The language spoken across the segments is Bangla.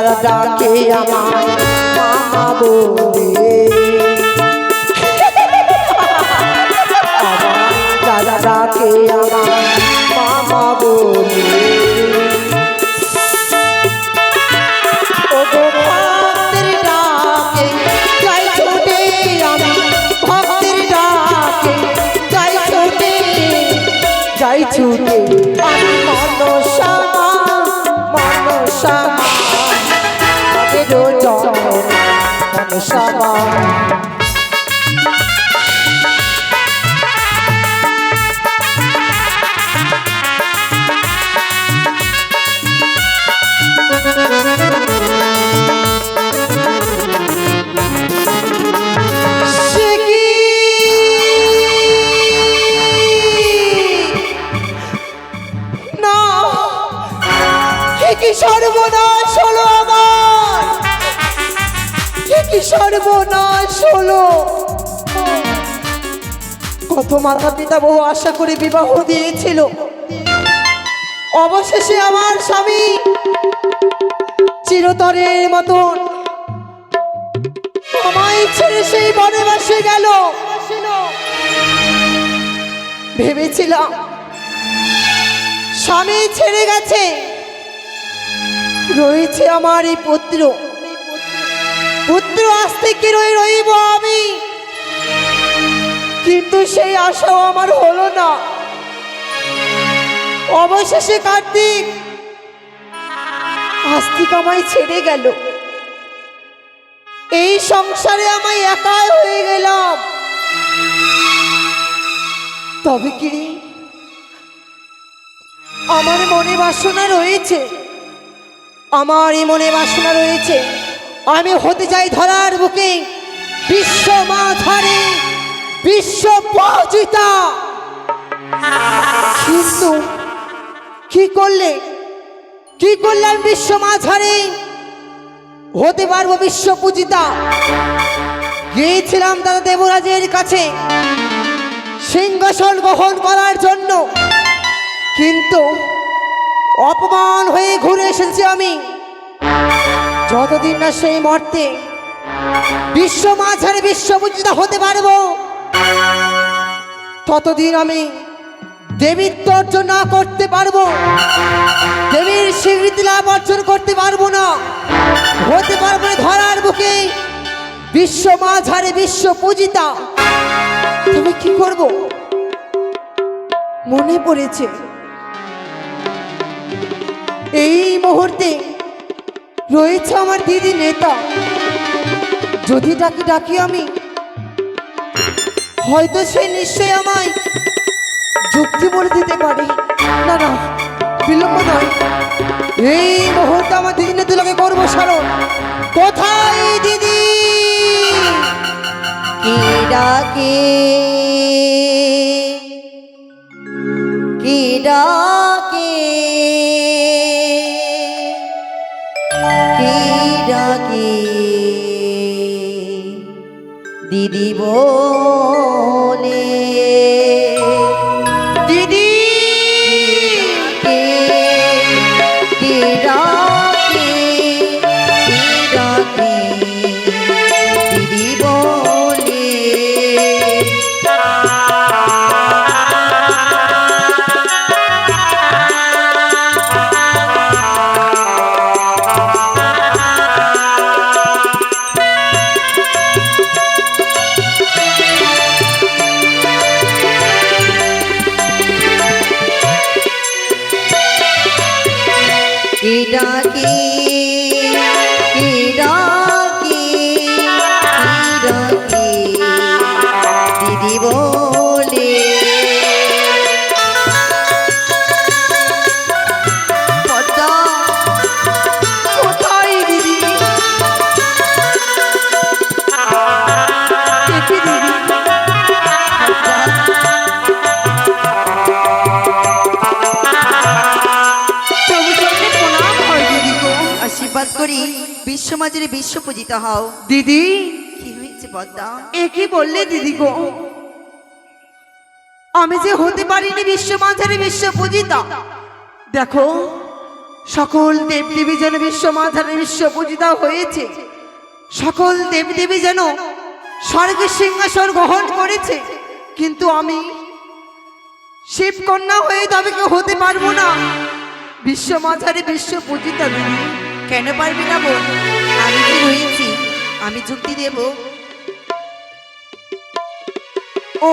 যারা ডাকে আমার মামা বলে। ডাকে আমার মামা বলে। ছুটে। সর্বনাশ হলো। কত মাতা পিতা বহু আশা করে বিবাহ দিয়েছিল। অবশেষে আমার স্বামী চিরতরের মতন আমায় ছেড়ে সেই বনে বাসে গেল। ভেবেছিলাম স্বামী ছেড়ে গেছে। রয়েছে আমার এই পুত্র। থেকে রয়ে রইব আমি। কিন্তু সেই আশাও আমার হলো না। অবশেষে কার্তিক, আস্তিক আমায় ছেড়ে গেল। এই সংসারে আমায় একাই হয়ে গেলাম। তবে কি আমার মনে বাসনা রয়েছে? আমার এই মনে বাসনা রয়েছে? আমি হতে চাই ধরার বুকে বিশ্ব মাথারে বিশ্ব পৌঁছিতা কিন্তু কি করলে? কি করলাম বিশ্ব মাঝারে? হতে পারব বিশ্ব পূজিতা। গিয়েছিলাম দাদা দেবরাজের কাছে সিংহাসন গ্রহণ করার জন্য। কিন্তু অপমান হয়ে ঘুরে এসেছি আমি। যতদিন না সেই মর্তে বিশ্ব মাঝারে বিশ্ব পূজিতা হতে পারব, ততদিন আমি দেবীত্ব অর্জন না করতে পারব, দেবীর স্বীকৃতি লাভ অর্জন করতে পারব না। হতে পারব না ধরার বুকে, বিশ্ব মাঝারে বিশ্ব পূজিতা। তুমি কি করব? মনে পড়েছে, এই মুহূর্তে রয়েছে আমার দিদি নেতা। যদি ডাকি ডাকি আমি। হয়তো সে নিশ্চয় আমায় যুক্তি বলে দিতে পারে। না না, বিলম্ব নয়। এই মুহূর্তে আমার দিদি নেতুলাকে করব স্মরণ কোথায় দিদি? কে ডাকে? কে ডাকে? দিদি আশীর্বাদ করি বিশ্বমাজের বিশ্ব পূজিত হও। দিদি কি হয়েছে পদ্মা? এ কি বললে দিদি গো? আমি যে হতে পারিনি বিশ্ব মাঝারে বিশ্ব পূজিতা। দেখো সকল দেবদেবী যেন বিশ্ব মাঝারে বিশ্ব পূজিতা হয়েছে। সকল দেবদেবী যেন স্বর্গের সিংহাসন গ্রহণ করেছে। কিন্তু আমি শিবকন্যা হয়ে তবে কেউ হতে পারব না। বিশ্ব মাঝারে বিশ্ব পূজিতা কেন পারবি না বোন আমি কি রয়েছি আমি যুক্তি দেব? ও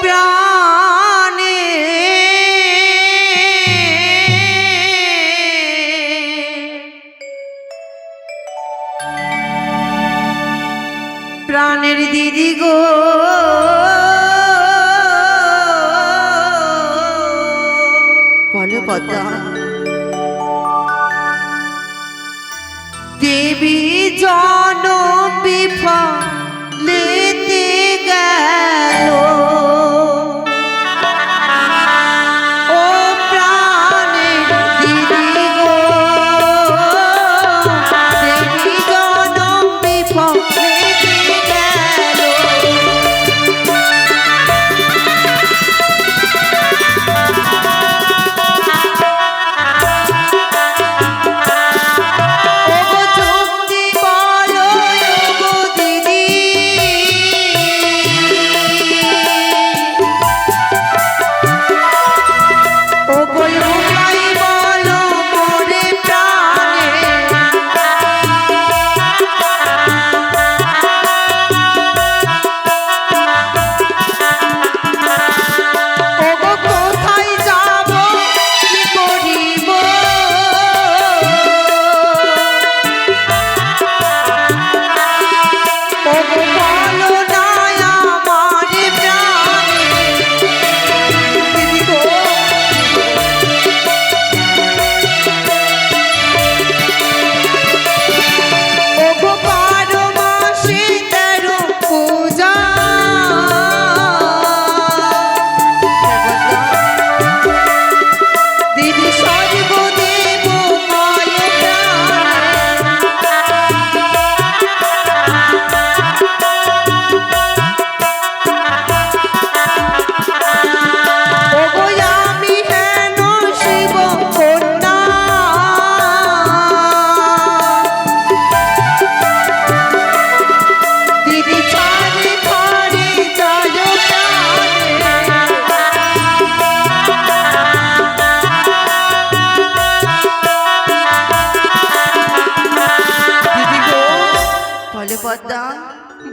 প্রাণে। প্রাণের দিদি গো। জন বিফলেতে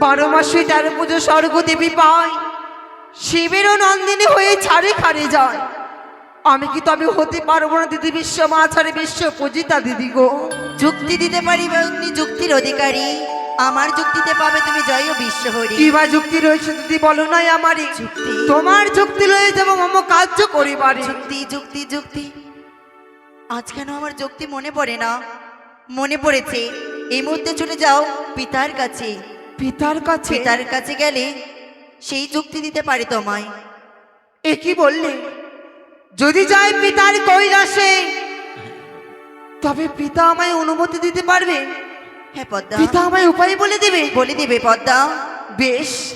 বারো মাসে তেরো পুজো স্বর্গ দেবী পায় শিবেরও নন্দিনী হয়ে ছাড়ে খারে যায়। আমি কি তবে হতে পারব না দিদি বিশ্ব মা ছাড়ে বিশ্ব পূজিতা দিদি গো? যুক্তি দিতে পারি আপনি যুক্তির অধিকারী। আমার যুক্তিতে পাবে তুমি জয় ও বিশ্বহরি কি বা যুক্তি রয়েছে দিদি বলো নাই আমারই যুক্তি। তোমার যুক্তি লয়ে যাব মম কার্য করিবারে। যুক্তি যুক্তি যুক্তি। আজ কেন আমার যুক্তি মনে পড়ে না? মনে পড়েছে এই মুহূর্তে চলে যাও পিতার কাছে। পিতার কাছে পিতার কাছে গেলে সেই যুক্তি দিতে পারে তোমায়। এ কি বললে? যদি যাই পিতার কৈলাসে তবে পিতা আমায় অনুমতি দিতে পারবে? হ্যাঁ পদ্মা। পিতা আমায় উপায় বলে দেবে? বলে দিবে পদ্মা। বেশ।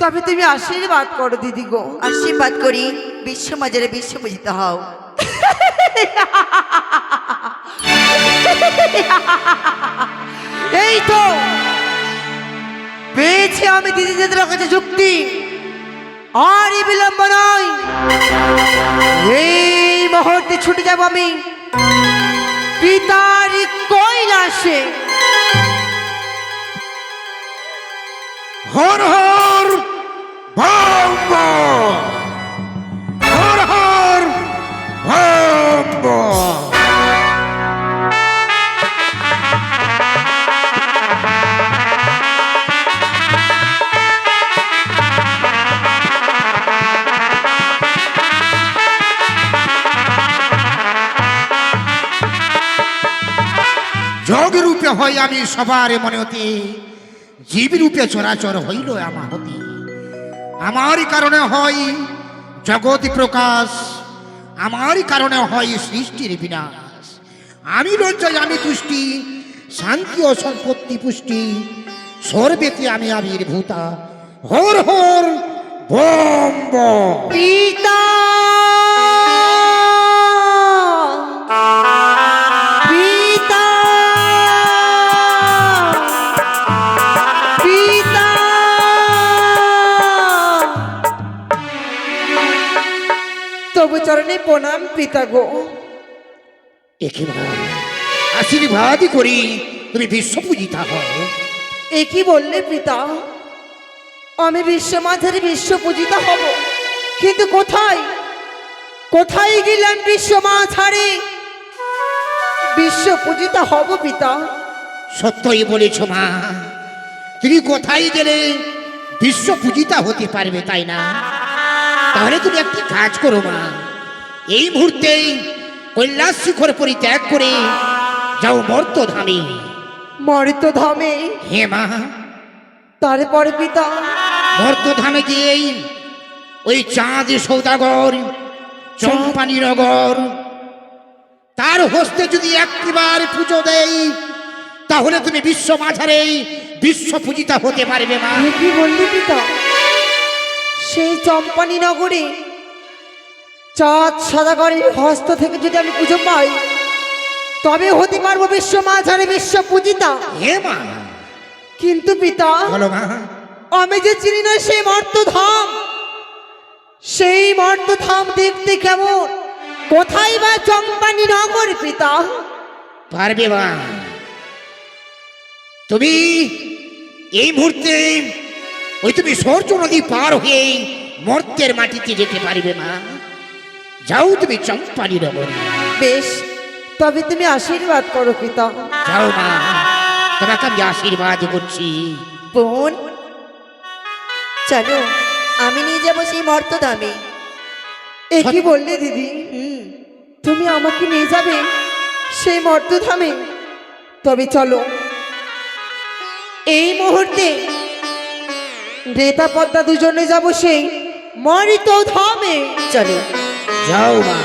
তবে তুমি আশীর্বাদ করো দিদি গো। আশীর্বাদ করি। বিশ্ব মাজারে বিশ্ব পূজিত হও। এই তো। পেয়েছি আমি দিদিদের কাছে যুক্তি। আর এই বিলম্ব নয়। এই মুহূর্তে ছুটে যাব আমি। পিতার কৈলাসে। হর হর ভম। আমি সবার মনে হতে জীব রূপে চরাচর হইল আমার হতে। আমারই কারণে হয় জগৎ প্রকাশ, আমারই কারণে হয় সৃষ্টির বিনাশ। আমি লজ্জায় আমি তুষ্টি, শান্তি ও সম্পত্তি পুষ্টি, সর্বেতে আমি আবির্ভূতা। হর হর বম। পিতা প্রণাম পিতা গো। একে মা আশীর্বাদই করি তুমি বিশ্বপূজিতা হও। এ কি বললে পিতা? আমি বিশ্ব মাঝারি বিশ্ব পূজিত হব। কিন্তু কোথায়? কোথায় গেলাম বিশ্ব মাঝারি বিশ্ব পূজিত হব পিতা। সত্যই বলেছ মা তুমি কোথায় গেলে বিশ্ব পূজিতা হতে পারবে তাই না? তাহলে তুমি একটি কাজ করো মা এই মুহূর্তেই কৈলাস শিখর পরিত্যাগ করে যাও মর্তধামে। মরিত ধামে হে মা। তারপরে পিতা? মর্তধামে গিয়েই ওই চাঁদ সৌদাগর চম্পানিনগর তার হস্তে যদি একটিবার পুজো দেই তাহলে তুমি বিশ্ব মাঝারে বিশ্ব পূজিতা হতে পারবে মা। কি বললি পিতা? সেই চম্পানি নগরে চাঁদ সদাগরের হস্ত থেকে যদি আমি পুজো পাই তবে হতে পারব বিশ্ব মাঝারে বিশ্ব পূজিতা। হে মা। কিন্তু পিতা বলো মা। আমি যে চিনি না সেই মর্তধাম সেই মর্তধাম দেখতে কেমন? কোথায় বা চম্পানি নগর পিতা? পারবে মা। তুমি এই মুহূর্তে ওই তুমি সূর্য নদী পার হয়ে মর্তের মাটিতে যেতে পারবে মা। যাও তুমি চম্পানি নগরে। বেশ তবে তুমি আশীর্বাদ করো পিতা। যাও মা তোমাকে আমি আশীর্বাদ করছি। বোন চলো আমি নিয়ে যাব সেই মর্তধামে এ কি বললে দিদি? হুম। তুমি আমাকে নিয়ে যাবে সেই মর্তধামে? তবে চলো। এই মুহূর্তে রেতা পদ্মা দুজনে যাব সেই মরিত ধামে চলো। যাও মা।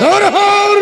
ধর হর